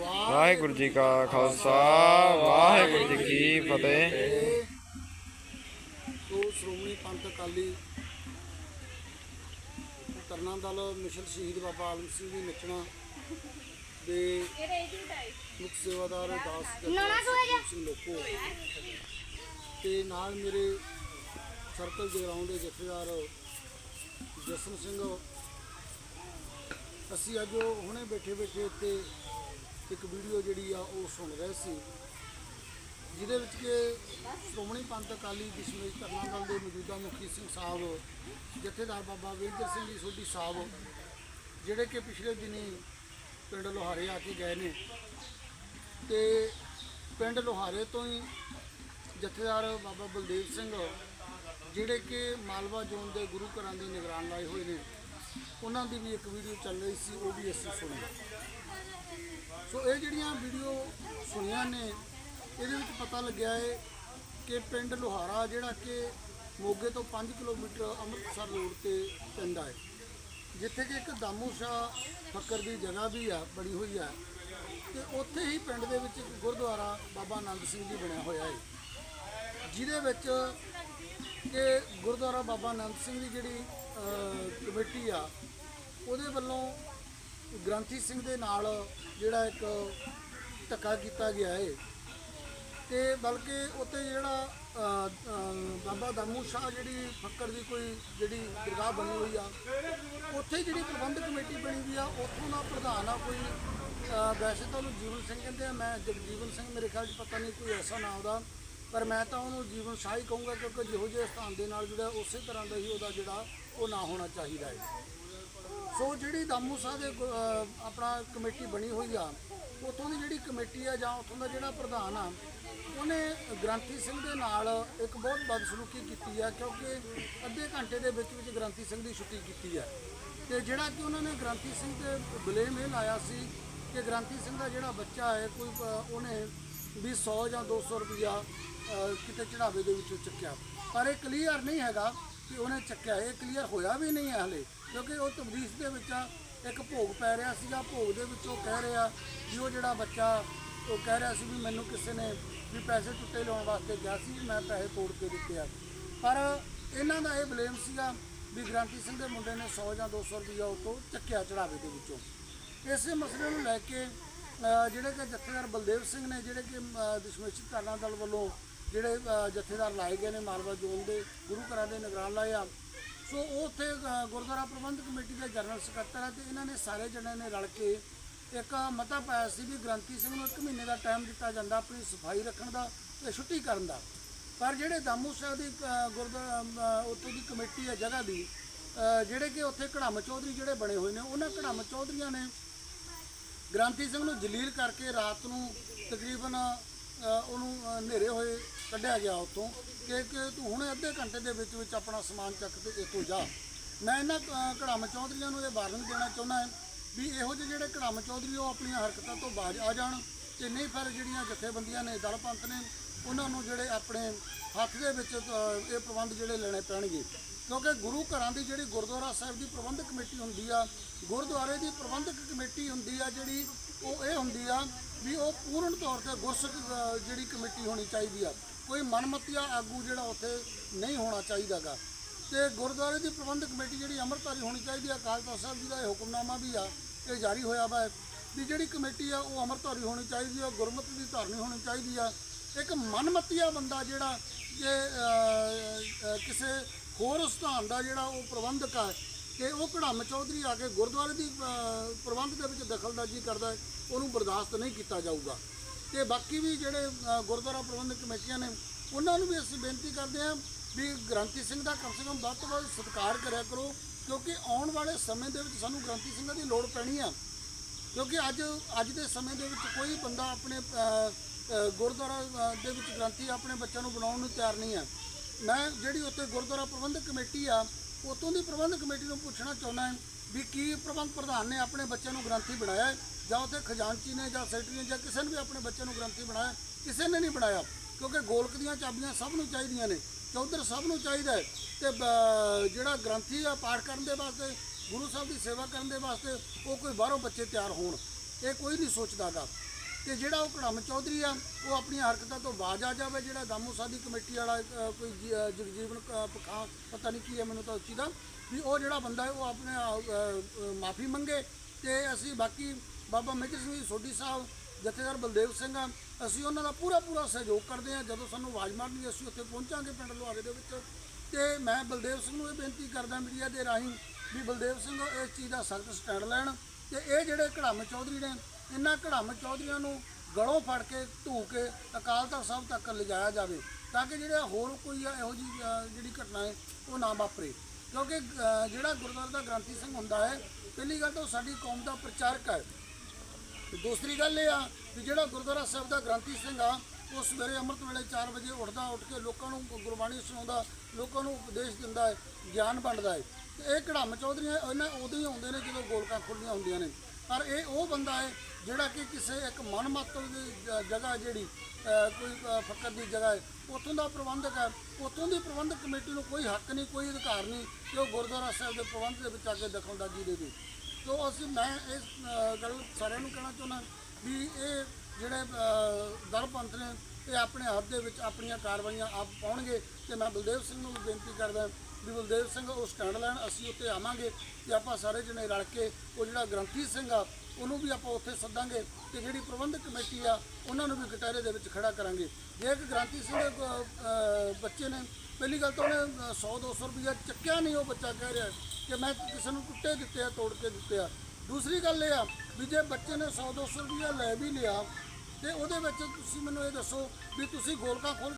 ਵਾਹਿਗੁਰੂ ਜੀ ਕਾ ਖਾਲਸਾ ਵਾਹਿਗੁਰੂ ਜੀ ਕੀ ਫਤਿਹ। ਸੋ ਸ਼੍ਰੋਮਣੀ ਪੰਥ ਅਕਾਲੀ ਤਰਨਾ ਦਲ ਮਿਸ਼ਨ ਸ਼ਹੀਦ ਬਾਬਾ ਆਲਮ ਸਿੰਘ ਦੀ ਨੱਚਣਾ ਦੇ ਮੁੱਖ ਸੇਵਾਦਾਰ ਦਾਸ ਜਗਤਾਰ ਸਿੰਘ ਲੋਕੋ। ਤੇ ਨਾਲ ਮੇਰੇ ਸਰਕਲ ਦੇ ਗਰਾਊਂਡ ਦੇ ਜਥੇਦਾਰ ਜਸਨ ਸਿੰਘ ਅਸੀਂ ਅੱਜ ਹੁਣੇ ਬੈਠੇ ਬੈਠੇ ਇੱਥੇ ਇੱਕ ਵੀਡੀਓ ਜਿਹੜੀ ਆ ਉਹ ਸੁਣ ਰਹੇ ਸੀ, ਜਿਹਦੇ ਵਿੱਚ ਕਿ ਸ਼੍ਰੋਮਣੀ ਪੰਥ ਅਕਾਲੀ ਵਿਸ਼ਵ ਧਰਨਾ ਦਲ ਦੇ ਮੌਜੂਦਾ ਮੁਖੀ ਸਿੰਘ ਸਾਹਿਬ, ਜਥੇਦਾਰ ਬਾਬਾ ਵੀਰਦਰ ਸਿੰਘ ਜੀ ਸੋਢੀ ਸਾਹਿਬ, ਜਿਹੜੇ ਕਿ ਪਿਛਲੇ ਦਿਨੀ ਪਿੰਡ ਲੋਹਾਰੇ ਆ ਕੇ ਗਏ ਨੇ। ਤੇ ਪਿੰਡ ਲੋਹਾਰੇ ਤੋਂ ਹੀ ਜਥੇਦਾਰ ਬਾਬਾ ਬਲਦੇਵ ਸਿੰਘ, ਜਿਹੜੇ ਕਿ ਮਾਲਵਾ ਜ਼ੋਨ ਦੇ ਗੁਰੂ ਘਰਾਂ ਦੇ ਨਿਗਰਾਨ ਲਾਏ ਹੋਏ ਨੇ, ਉਹਨਾਂ ਦੀ ਵੀ ਇੱਕ ਵੀਡੀਓ ਚੱਲ ਰਹੀ ਸੀ, ਉਹ ਵੀ ਅਸੀਂ ਸੁਣੀ ਸੋ ਇਹ ਜਿਹੜੀਆਂ ਵੀਡੀਓ ਸੁਣੀਆਂ ਨੇ, ਇਹਦੇ ਵਿੱਚ ਪਤਾ ਲੱਗਿਆ ਹੈ ਕਿ ਪਿੰਡ ਲੋਹਾਰਾ, ਜਿਹੜਾ ਕਿ ਮੋਗੇ ਤੋਂ 5 ਕਿਲੋਮੀਟਰ ਅੰਮ੍ਰਿਤਸਰ ਰੋਡ ਤੇ ਪੈਂਦਾ ਹੈ ਜਿੱਥੇ ਕਿ ਇੱਕ ਦਾਮੂ ਸ਼ਾਹ ਫੱਕਰ ਦੀ ਜਗ੍ਹਾ ਵੀ ਆ, ਬਣੀ ਹੋਈ ਹੈ ਤੇ ਉੱਥੇ ਹੀ ਪਿੰਡ ਦੇ ਵਿੱਚ ਇੱਕ ਗੁਰਦੁਆਰਾ ਬਾਬਾ ਆਨੰਦ ਸਿੰਘ ਜੀ ਬਣਿਆ ਹੋਇਆ ਹੈ ਜਿਹਦੇ ਵਿੱਚ ਕਿ ਗੁਰਦੁਆਰਾ ਬਾਬਾ ਆਨੰਦ ਸਿੰਘ ਦੀ ਜਿਹੜੀ ਕਮੇਟੀ ਆ, ਉਹਦੇ ਵੱਲੋਂ ਗ੍ਰੰਥੀ ਸਿੰਘ ਦੇ ਨਾਲ ਜਿਹੜਾ ਇੱਕ ਧੱਕਾ ਕੀਤਾ ਗਿਆ ਹੈ ਤੇ ਬਲਕਿ ਉੱਤੇ ਜਿਹੜਾ ਬਾਬਾ ਦਾਮੂ ਸ਼ਾਹ ਜਿਹੜੀ ਫੱਕਰ ਦੀ ਕੋਈ ਜਿਹੜੀ ਦਰਗਾਹ ਬਣੀ ਹੋਈ ਆ, ਉੱਥੇ ਜਿਹੜੀ ਪ੍ਰਬੰਧਕ ਕਮੇਟੀ ਬਣੀ ਹੋਈ ਆ, ਉੱਥੋਂ ਦਾ ਪ੍ਰਧਾਨ ਆ ਕੋਈ ਵੈਸੇ ਤਾਂ ਉਹਨੂੰ ਜੀਵਨ ਸਿੰਘ ਕਹਿੰਦੇ ਆ, ਮੈਂ ਜਗਜੀਵਨ ਸਿੰਘ ਮੇਰੇ ਖਿਆਲ 'ਚ ਪਤਾ ਨਹੀਂ ਕੋਈ ਐਸਾ ਨਾਮ ਉਹਦਾ ਪਰ ਮੈਂ ਤਾਂ ਉਹਨੂੰ ਜੀਵਨ ਸ਼ਾਹ ਹੀ ਕਹੂੰਗਾ ਕਿਉਂਕਿ ਜਿਹੋ ਜਿਹੇ ਸਥਾਨ ਦੇ ਨਾਲ ਜਿਹੜਾ ਉਸੇ ਤਰ੍ਹਾਂ ਦਾ ਹੀ ਉਹਦਾ ਜਿਹੜਾ ਉਹ ਨਾ ਹੋਣਾ ਚਾਹੀਦਾ ਹੈ ਸੋ ਜਿਹੜੀ ਦਾਮੂ ਸਾਹਿਬ ਦੇ ਗੁ- ਅਹ ਆਪਣਾ ਕਮੇਟੀ ਬਣੀ ਹੋਈ ਆ ਉਥੋਂ ਦੀ ਜਿਹੜੀ ਕਮੇਟੀ ਆ ਜਾਂ ਉਥੋਂ ਦਾ ਜਿਹੜਾ ਪ੍ਰਧਾਨ ਆ ਉਹਨੇ ਗ੍ਰੰਥੀ ਸਿੰਘ ਦੇ ਨਾਲ ਇੱਕ ਬਹੁਤ ਬਦਸਲੂਕੀ ਕੀਤੀ ਆ ਕਿਉਂਕਿ ਅੱਧੇ ਘੰਟੇ ਦੇ ਵਿੱਚ ਵਿੱਚ ਗ੍ਰੰਥੀ ਸਿੰਘ ਦੀ ਛੁੱਟੀ ਕੀਤੀ ਆ। ਤੇ ਜਿਹੜਾ ਕਿ ਉਹਨਾਂ ਨੇ ਗ੍ਰੰਥੀ ਸਿੰਘ ਤੇ ਬਲੇਮ ਇਹ ਲਾਇਆ ਸੀ ਕਿ ਗ੍ਰੰਥੀ ਸਿੰਘ ਦਾ ਜਿਹੜਾ ਬੱਚਾ ਹੈ ਕੋਈ ਅਹ, ਉਹਨੇ ਵੀ 100 ਜਾਂ 200 ਰੁਪਇਆ ਅਹ, ਕਿਤੇ ਚੜਾਵੇ ਦੇ ਵਿੱਚੋਂ ਚੱਕਿਆ। ਪਰ ਇਹ ਕਲੀਅਰ ਨਹੀਂ ਹੈਗਾ ਕਿ ਉਹਨੇ ਚੱਕਿਆ। ਇਹ ਕਲੀਅਰ ਹੋਇਆ ਵੀ ਨਹੀਂ ਹੈ ਹਲੇ, ਕਿਉਂਕਿ ਉਹ ਤਬਦੀਸ ਦੇ ਵਿੱਚ ਇੱਕ ਭੋਗ ਪੈ ਰਿਹਾ ਸੀਗਾ। ਭੋਗ ਦੇ ਵਿੱਚ ਉਹ ਕਹਿ ਰਿਹਾ ਵੀ ਉਹ ਜਿਹੜਾ ਬੱਚਾ, ਉਹ ਕਹਿ ਰਿਹਾ ਸੀ ਵੀ ਮੈਨੂੰ ਕਿਸੇ ਨੇ ਵੀ ਪੈਸੇ ਟੁੱਟੇ ਲਾਉਣ ਵਾਸਤੇ ਗਿਆ ਸੀ, ਮੈਂ ਪੈਸੇ ਤੋੜ ਕੇ ਦਿੱਤੇ ਆ। ਪਰ ਇਹਨਾਂ ਦਾ ਇਹ ਬਲੇਮ ਸੀਗਾ ਵੀ ਗ੍ਰਾਂਤੀ ਸਿੰਘ ਦੇ ਮੁੰਡੇ ਨੇ 100 ਜਾਂ 200 ਰੁਪਇਆ ਉਹ ਤੋਂ ਚੱਕਿਆ ਚੜਾਵੇ ਦੇ ਵਿੱਚੋਂ। ਇਸੇ ਮਸਲੇ ਨੂੰ ਲੈ ਕੇ ਜਿਹੜੇ ਕਿ ਜਥੇਦਾਰ ਬਲਦੇਵ ਸਿੰਘ ਨੇ, ਜਿਹੜੇ ਕਿ ਦਸ਼ਮੇਸ਼ੀ ਧਾਰਨਾ ਦਲ ਵੱਲੋਂ ਜਿਹੜੇ ਜਥੇਦਾਰ ਲਾਏ ਗਏ ਨੇ ਮਾਲਵਾ ਜ਼ੋਨ ਦੇ ਗੁਰੂ ਘਰਾਂ ਦੇ ਨਿਗਰਾਨ ਲਾਏ ਆ। ਸੋ ਉਹ ਉੱਥੇ ਗੁਰਦੁਆਰਾ ਪ੍ਰਬੰਧਕ ਕਮੇਟੀ ਦੇ ਜਨਰਲ ਸਕੱਤਰ ਆ ਤੇ ਇਹਨਾਂ ਨੇ ਸਾਰੇ ਜਣਿਆਂ ਨੇ ਰਲ ਕੇ ਇੱਕ ਮਤਾ ਪਾਇਆ ਸੀ ਵੀ ਗ੍ਰੰਥੀ ਸਿੰਘ ਨੂੰ ਇੱਕ ਮਹੀਨੇ ਦਾ ਟਾਈਮ ਦਿੱਤਾ ਜਾਂਦਾ ਆਪਣੀ ਸਫ਼ਾਈ ਰੱਖਣ ਦਾ ਤੇ ਛੁੱਟੀ ਕਰਨ ਦਾ। ਪਰ ਜਿਹੜੇ ਦਾਮੂ ਸਾਹਿਬ ਦੀ ਗੁਰਦੁਆਰਾ ਅ, ਉੱਥੋਂ ਦੀ ਕਮੇਟੀ ਹੈ ਜਗ੍ਹਾ ਦੀ ਜਿਹੜੇ ਕਿ ਉੱਥੇ ਕੜਮ ਚੌਧਰੀ ਜਿਹੜੇ ਬਣੇ ਹੋਏ ਨੇ ਉਹਨਾਂ ਕੜਮ ਚੌਧਰੀਆਂ ਨੇ ਗ੍ਰੰਥੀ ਸਿੰਘ ਨੂੰ ਜਲੀਲ ਕਰਕੇ ਰਾਤ ਨੂੰ ਤਕਰੀਬਨ ਉਹਨੂੰ ਹਨੇਰੇ ਹੋਏ। ਕੱਢਿਆ ਗਿਆ ਉੱਥੋਂ ਕਿ ਕਿ ਤੂੰ ਹੁਣੇ ਅੱਧੇ ਘੰਟੇ ਦੇ ਵਿੱਚ ਵਿੱਚ ਆਪਣਾ ਸਮਾਨ ਚੱਕ ਕੇ ਇੱਥੋਂ ਜਾ। ਮੈਂ ਇਹਨਾਂ ਅ, ਕੜਮ ਚੌਧਰੀਆਂ ਨੂੰ ਇਹ ਵਾਰਨ ਦੇਣਾ ਚਾਹੁੰਦਾ ਹਾਂ ਵੀ ਇਹੋ ਜਿਹੇ ਜਿਹੜੇ ਕੜਮ ਚੌਧਰੀ ਉਹ ਆਪਣੀਆਂ ਹਰਕਤਾਂ ਤੋਂ ਬਾਜ ਆ ਜਾਣ ਤੇ ਨਹੀਂ ਫਿਰ ਜਿਹੜੀਆਂ ਜਥੇਬੰਦੀਆਂ ਨੇ ਦਲ ਪੰਥ ਨੇ ਉਹਨਾਂ ਨੂੰ ਜਿਹੜੇ ਆਪਣੇ ਹੱਥ ਦੇ ਵਿੱਚ ਇਹ ਪ੍ਰਬੰਧ ਜਿਹੜੇ ਲੈਣੇ ਪੈਣਗੇ। ਕਿਉਂਕਿ ਗੁਰੂ ਘਰਾਂ ਦੀ ਜਿਹੜੀ ਗੁਰਦੁਆਰਾ ਸਾਹਿਬ ਦੀ ਪ੍ਰਬੰਧਕ ਕਮੇਟੀ ਹੁੰਦੀ ਆ ਗੁਰਦੁਆਰੇ ਦੀ ਪ੍ਰਬੰਧਕ ਕਮੇਟੀ ਹੁੰਦੀ ਆ ਜਿਹੜੀ ਉਹ ਇਹ ਹੁੰਦੀ ਆ ਵੀ ਉਹ ਪੂਰਨ ਤੌਰ ਤੇ ਗੁਰਸਿੱਖ ਜਿਹੜੀ ਕਮੇਟੀ ਹੋਣੀ ਚਾਹੀਦੀ ਆ। ਕੋਈ ਮਨਮਤੀਆ ਆਗੂ ਜਿਹੜਾ ਉੱਥੇ ਨਹੀਂ ਹੋਣਾ ਚਾਹੀਦਾਗਾ। ਤੇ ਗੁਰਦੁਆਰੇ ਦੀ ਪ੍ਰਬੰਧਕ ਕਮੇਟੀ ਜਿਹੜੀ ਅੰਮ੍ਰਿਤਧਾਰੀ ਹੋਣੀ ਚਾਹੀਦੀ ਆ, ਅਕਾਲ ਤਖਤ ਸਾਹਿਬ ਜੀ ਦਾ ਇਹ ਹੁਕਮਨਾਮਾ ਵੀ ਆ, ਇਹ ਜਾਰੀ ਹੋਇਆ ਵਾ। ਵੀ ਜਿਹੜੀ ਕਮੇਟੀ ਆ, ਉਹ ਅੰਮ੍ਰਿਤਧਾਰੀ ਹੋਣੀ ਚਾਹੀਦੀ ਆ, ਗੁਰਮਤਿ ਦੀ ਧਾਰਨੀ ਹੋਣੀ ਚਾਹੀਦੀ ਆ। ਇੱਕ ਮਨਮਤੀਆ ਬੰਦਾ ਜਿਹੜਾ ਜੇ ਕਿਸੇ ਹੋਰ ਸਥਾਨ ਦਾ ਜਿਹੜਾ ਉਹ ਪ੍ਰਬੰਧਕ ਆ, ਤੇ ਉਹ ਕੜਮ ਚੌਧਰੀ ਆ ਕੇ ਗੁਰਦੁਆਰੇ ਦੀ ਪ੍ਰਬੰਧ ਦੇ ਵਿੱਚ ਦਖਲਅੰਦਾਜ਼ੀ ਕਰਦਾ ਹੈ ਉਹਨੂੰ ਬਰਦਾਸ਼ਤ ਨਹੀਂ ਕੀਤਾ ਜਾਊਗਾ। ਤੇ ਬਾਕੀ ਵੀ ਜਿਹੜੇ ਗੁਰਦੁਆਰਾ ਪ੍ਰਬੰਧਕ ਕਮੇਟੀਆਂ ਨੇ, ਉਹਨਾਂ ਨੂੰ ਵੀ ਅਸੀਂ ਬੇਨਤੀ ਕਰਦੇ ਹਾਂ ਵੀ ਗ੍ਰੰਥੀ ਸਿੰਘ ਦਾ ਕਮ ਸੇ ਕਮ ਵੱਧ ਤੋਂ ਵੱਧ ਸਤਿਕਾਰ ਕਰਿਆ ਕਰੋ, ਕਿਉਂਕਿ ਆਉਣ ਵਾਲੇ ਸਮੇਂ ਦੇ ਵਿੱਚ ਸਾਨੂੰ ਗ੍ਰੰਥੀ ਸਿੰਘਾਂ ਦੀ ਲੋੜ ਪੈਣੀ ਆ। ਕਿਉਂਕਿ ਅੱਜ ਅੱਜ ਦੇ ਸਮੇਂ ਦੇ ਵਿੱਚ ਕੋਈ ਬੰਦਾ ਆਪਣੇ ਗੁਰਦੁਆਰਾ ਦੇ ਵਿੱਚ ਗ੍ਰੰਥੀ ਆਪਣੇ ਬੱਚਿਆਂ ਨੂੰ ਬਣਾਉਣ ਨੂੰ ਤਿਆਰ ਨਹੀਂ ਹੈ ਮੈਂ ਜਿਹੜੀ ਉੱਥੇ ਗੁਰਦੁਆਰਾ ਪ੍ਰਬੰਧਕ ਕਮੇਟੀ ਆ ਉਤੋਂ ਦੀ ਪ੍ਰਬੰਧਕ ਕਮੇਟੀ ਨੂੰ ਪੁੱਛਣਾ ਚਾਹੁੰਦਾ ਹਾਂ ਵੀ ਕੀ ਪ੍ਰਬੰਧ ਪ੍ਰਧਾਨ ਨੇ ਆਪਣੇ ਬੱਚਿਆਂ ਨੂੰ ਗ੍ਰੰਥੀ ਬਣਾਇਆ ਜਾਂ ਉੱਥੇ ਖਜ਼ਾਨਚੀ ਨੇ ਜਾਂ ਸੈਕਟਰੀ ਨੇ ਜਾਂ ਕਿਸੇ ਨੇ ਵੀ ਆਪਣੇ ਬੱਚੇ ਨੂੰ ਗ੍ਰੰਥੀ ਬਣਾਇਆ, ਕਿਸੇ ਨੇ ਨਹੀਂ ਬਣਾਇਆ, ਕਿਉਂਕਿ ਗੋਲਕ ਦੀਆਂ ਚਾਬੀਆਂ ਸਭ ਨੂੰ ਚਾਹੀਦੀਆਂ ਨੇ ਚੌਧਰ ਸਭ ਨੂੰ ਚਾਹੀਦਾ ਹੈ ਤੇ ਜਿਹੜਾ ਗ੍ਰੰਥੀ ਆ ਪਾਠ ਕਰਨ ਦੇ ਵਾਸਤੇ, ਗੁਰੂ ਸਾਹਿਬ ਦੀ ਸੇਵਾ ਕਰਨ ਦੇ ਵਾਸਤੇ ਉਹ ਕੋਈ ਬਾਹਰੋਂ ਬੱਚੇ ਤਿਆਰ ਹੋਣ, ਇਹ ਕੋਈ ਨਹੀਂ ਸੋਚਦਾਗਾ। ਤੇ ਜਿਹੜਾ ਉਹ ਕੜਮ ਚੌਧਰੀ ਆ, ਉਹ ਆਪਣੀਆਂ ਹਰਕਤਾਂ ਤੋਂ ਬਾਜ ਆ ਜਾਵੇ, ਜਿਹੜਾ ਗਾਮੂ ਸਾਦੀ ਕਮੇਟੀ ਵਾਲਾ ਕੋਈ ਜੀ- ਜਗਜੀਵਨ ਕ- ਪਖਾ, ਪਤਾ ਨਹੀਂ ਕੀ ਹੈ ਮੈਨੂੰ ਤਾਂ ਉੱਚੀ ਦਾ, ਵੀ ਉਹ ਜਿਹੜਾ ਬੰਦਾ ਹੈ ਉਹ ਆਪਣੇ ਮਾਫੀ ਮੰਗੇ ਤੇ ਅਸੀਂ ਬਾਕੀ ਬਾਬਾ ਮੇਜਰ ਸਿੰਘ ਜੀ ਸੋਢੀ ਸਾਹਿਬ, ਜਥੇਦਾਰ ਬਲਦੇਵ ਸਿੰਘ ਆ, ਅਸੀਂ ਉਹਨਾਂ ਦਾ ਪੂਰਾ ਪੂਰਾ ਸਹਿਯੋਗ ਕਰਦੇ ਹਾਂ। ਜਦੋਂ ਸਾਨੂੰ ਆਵਾਜ਼ ਮਾਰਨੀ, ਅਸੀਂ ਉੱਥੇ ਪਹੁੰਚਾਂਗੇ ਪਿੰਡ ਲੁਹਾਰੇ ਦੇ ਵਿੱਚ। ਤੇ ਮੈਂ ਬਲਦੇਵ ਸਿੰਘ ਨੂੰ ਇਹ ਬੇਨਤੀ ਕਰਦਾ ਮੀਡੀਆ ਦੇ ਰਾਹੀਂ ਵੀ ਬਲਦੇਵ ਸਿੰਘ ਇਸ ਚੀਜ਼ ਦਾ ਸਖਤ ਸਟੈਂਡ ਲੈਣ ਤੇ ਇਹ ਜਿਹੜੇ ਘੜਾਮ ਚੌਧਰੀ ਨੇ, ਇਹਨਾਂ ਘੜਾਮ ਚੌਧਰੀਆਂ ਨੂੰ ਗਲੋਂ ਫੜ ਕੇ, ਧੂ ਕੇ ਅਕਾਲ ਤਖਤ ਸਾਹਿਬ ਤੱਕ ਲਿਜਾਇਆ ਜਾਵੇ ਤਾਂ ਕਿ ਜਿਹੜੇ ਹੋਰ ਕੋਈ ਇਹੋ ਜੀ ਜਿਹੜੀ ਘਟਨਾ ਹੈ, ਉਹ ਨਾ ਵਾਪਰੇ। ਕਿਉਂਕਿ ਜਿਹੜਾ ਗੁਰਦੁਆਰਾ ਦਾ ਗ੍ਰੰਥੀ ਸਿੰਘ ਹੁੰਦਾ ਹੈ, ਪਹਿਲੀ ਗੱਲ ਤਾਂ ਉਹ ਸਾਡੀ ਕੌਮ ਦਾ ਪ੍ਰਚਾਰਕ ਹੈ। ਤੇ ਦੂਸਰੀ ਗੱਲ ਇਹ ਆ ਵੀ ਜਿਹੜਾ ਗੁਰਦੁਆਰਾ ਸਾਹਿਬ ਦਾ ਗ੍ਰੰਥੀ ਸਿੰਘ ਆ ਉਹ ਸਵੇਰੇ ਅੰਮ੍ਰਿਤ ਵੇਲੇ 4 ਵਜੇ ਉੱਠਦਾ ਉੱਠ ਕੇ ਲੋਕਾਂ ਨੂੰ ਗੁਰਬਾਣੀ ਸੁਣਾਉਂਦਾ ਲੋਕਾਂ ਨੂੰ ਉਪਦੇਸ਼ ਦਿੰਦਾ ਹੈ ਗਿਆਨ ਵੰਡਦਾ ਹੈ। ਤੇ ਇਹ ਕੜਾਮ ਚੌਧਰੀਆਂ ਇਹਨਾਂ ਉਦੋਂ ਹੀ ਆਉਂਦੇ ਨੇ ਜਦੋਂ ਗੋਲਕਾਂ ਖੁੱਲੀਆਂ ਹੁੰਦੀਆਂ ਨੇ। ਪਰ ਇਹ ਉਹ ਬੰਦਾ ਹੈ ਜਿਹੜਾ ਕਿ ਕਿਸੇ ਇੱਕ ਮਨਮਤਵ ਦੀ ਜਗ੍ਹਾ ਜਿਹੜੀ ਕੋਈ ਅ, ਫਕਰ ਦੀ ਜਗ੍ਹਾ ਹੈ ਉੱਥੋਂ ਦਾ ਪ੍ਰਬੰਧਕ ਹੈ। ਉੱਥੋਂ ਦੀ ਪ੍ਰਬੰਧਕ ਕਮੇਟੀ ਨੂੰ ਕੋਈ ਹੱਕ ਨਹੀਂ ਕੋਈ ਅਧਿਕਾਰ ਨਹੀਂ ਕਿ ਉਹ ਗੁਰਦੁਆਰਾ ਸਾਹਿਬ ਦੇ ਪ੍ਰਬੰਧ ਦੇ ਵਿੱਚ ਆ ਕੇ ਦਖਲਅੰਦਾਜ਼ੀ ਦੇਵੇ ਤੋ ਅਸੀਂ ਮੈਂ ਇਸ ਅ, ਗੱਲ ਸਾਰਿਆਂ ਨੂੰ ਕਹਿਣਾ ਚਾਹੁੰਦਾ ਵੀ ਇਹ ਜਿਹੜੇ ਅ, ਦਲਪੰਥ ਨੇ ਇਹ ਆਪਣੇ ਹੱਥ ਦੇ ਵਿੱਚ ਆਪਣੀਆਂ ਕਾਰਵਾਈਆਂ ਆਪ ਪਾਉਣਗੇ ਤੇ ਮੈਂ ਬਲਦੇਵ ਸਿੰਘ ਨੂੰ ਬੇਨਤੀ ਕਰਦਾ ਵੀ ਬਲਦੇਵ ਸਿੰਘ ਉਹ ਸਟੈਂਡ ਲੈਣ ਅਸੀਂ ਉੱਤੇ ਆਵਾਂਗੇ ਤੇ ਆਪਾਂ ਸਾਰੇ ਜਣੇ ਰਲ ਕੇ ਉਹ ਜਿਹੜਾ ਗ੍ਰੰਥੀ ਸਿੰਘ ਆ ਉਹਨੂੰ ਵੀ ਆਪਾਂ ਉੱਥੇ ਸੱਦਾਂਗੇ ਤੇ ਜਿਹੜੀ ਪ੍ਰਬੰਧਕ ਕਮੇਟੀ ਆ ਉਹਨਾਂ ਨੂੰ ਵੀ ਕਟਹਿਰੇ ਦੇ ਵਿੱਚ ਖੜਾ ਕਰਾਂਗੇ। ਜੇ ਇੱਕ ਗ੍ਰੰਥੀ ਸਿੰਘ ਦੇ ਕੋ- ਅ, ਬੱਚੇ ਨੇ ਪਹਿਲੀ ਗੱਲ ਤਾਂ ਉਹਨੇ 100 200 ਰੁਪਇਆ ਚੱਕਿਆ ਨਹੀਂ, ਉਹ ਬੱਚਾ ਕਹਿ ਰਿਹਾ ਕਿ ਮੈਂ ਕਿਸੇ ਨੂੰ ਟੁੱਟੇ ਦਿੱਤੇ ਆ, ਤੋੜ ਕੇ ਦਿੱਤੇ ਆ। ਦੂਸਰੀ ਗੱਲ ਇਹ ਆ ਵੀ ਜੇ ਬੱਚੇ ਨੇ 100 200 ਰੁਪਇਆ ਲੈ ਵੀ ਲਿਆ ਤੇ ਉਹਦੇ ਵਿੱਚ ਤੁਸੀਂ ਮੈਨੂੰ ਇਹ ਦੱਸੋ ਵੀ ਤੁਸੀਂ ਗੋਲਕਾਂ ਖੋਲ